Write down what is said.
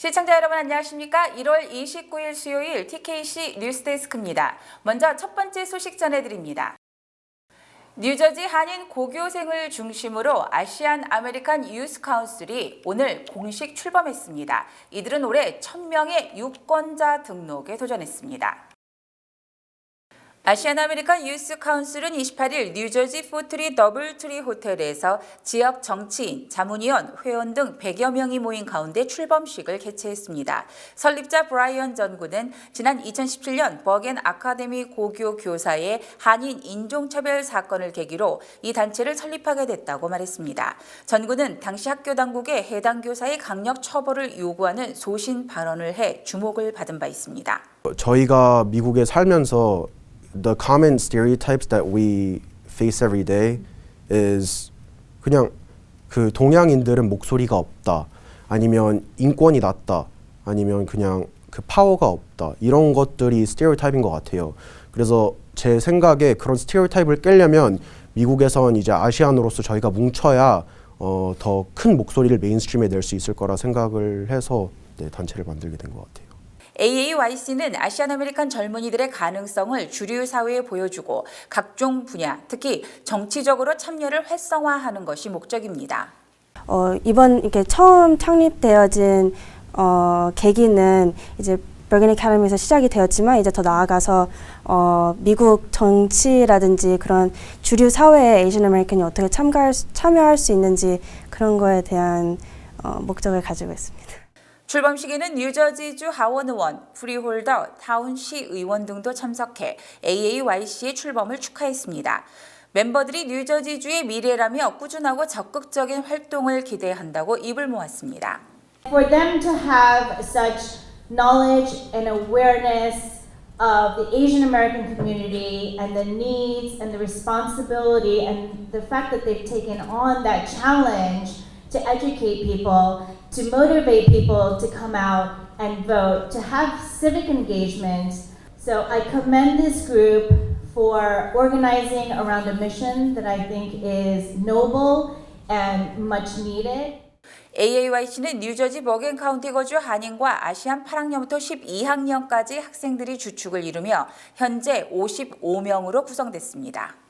시청자 여러분 안녕하십니까? 1월 29일 수요일 TKC 뉴스데스크입니다. 먼저 첫 번째 소식 전해드립니다. 뉴저지 한인 고교생을 중심으로 아시안 아메리칸 유스 카운슬이 오늘 공식 출범했습니다. 이들은 올해 1000명의 유권자 등록에 도전했습니다. 아시안 아메리칸 유스 카운슬은 28일 뉴저지 포트리 더블트리 호텔에서 지역 정치인, 자문위원, 회원 등 100여 명이 모인 가운데 출범식을 개최했습니다. 설립자 브라이언 전구는 지난 2017년 버겐 아카데미 고교 교사의 한인 인종차별 사건을 계기로 이 단체를 설립하게 됐다고 말했습니다. 전구는 당시 학교 당국에 해당 교사의 강력 처벌을 요구하는 소신 발언을 해 주목을 받은 바 있습니다. 저희가 미국에 살면서 the common stereotypes that we face every day is 그냥 그 동양인들은 목소리가 없다 아니면 인권이 낮다 아니면 그냥 그 파워가 없다 이런 것들이 스테레오타입인 것 같아요. 그래서 제 생각에 그런 스테레오타입을 깨려면 미국에선 이제 아시안으로서 저희가 뭉쳐야 어, 더 큰 목소리를 메인스트림에 낼 수 있을 거라 생각을 해서 네, 단체를 만들게 된 것 같아요. AAYC는 아시안 아메리칸 젊은이들의 가능성을 주류 사회에 보여주고 각종 분야, 특히 정치적으로 참여를 활성화하는 것이 목적입니다. 어, 이번 이렇게 처음 창립되어진 어, 계기는 이제 버긴 애카데미에서 시작이 되었지만 이제 더 나아가서 어, 미국 정치라든지 그런 주류 사회에 에이전 아메리칸이 어떻게 참가할 수, 참여할 수 있는지 그런 거에 대한 어, 목적을 가지고 있습니다. 출범식에는 뉴저지주 하원 의원, 프리홀더, 타운시 의원 등도 참석해 AAYC의 출범을 축하했습니다. 멤버들이 뉴저지주의 미래라며 꾸준하고 적극적인 활동을 기대한다고 입을 모았습니다. For them to have such knowledge and awareness of the Asian American community and the needs and the responsibility and the fact that they've taken on that challenge to educate people, to motivate people to come out and vote, to have civic engagement. So I commend this group for organizing around a mission that I think is noble and much needed. AAYC는 뉴저지 버겐 카운티 거주 한인과 아시안 8학년부터 12학년까지 학생들이 주축을 이루며 현재 55명으로 구성됐습니다.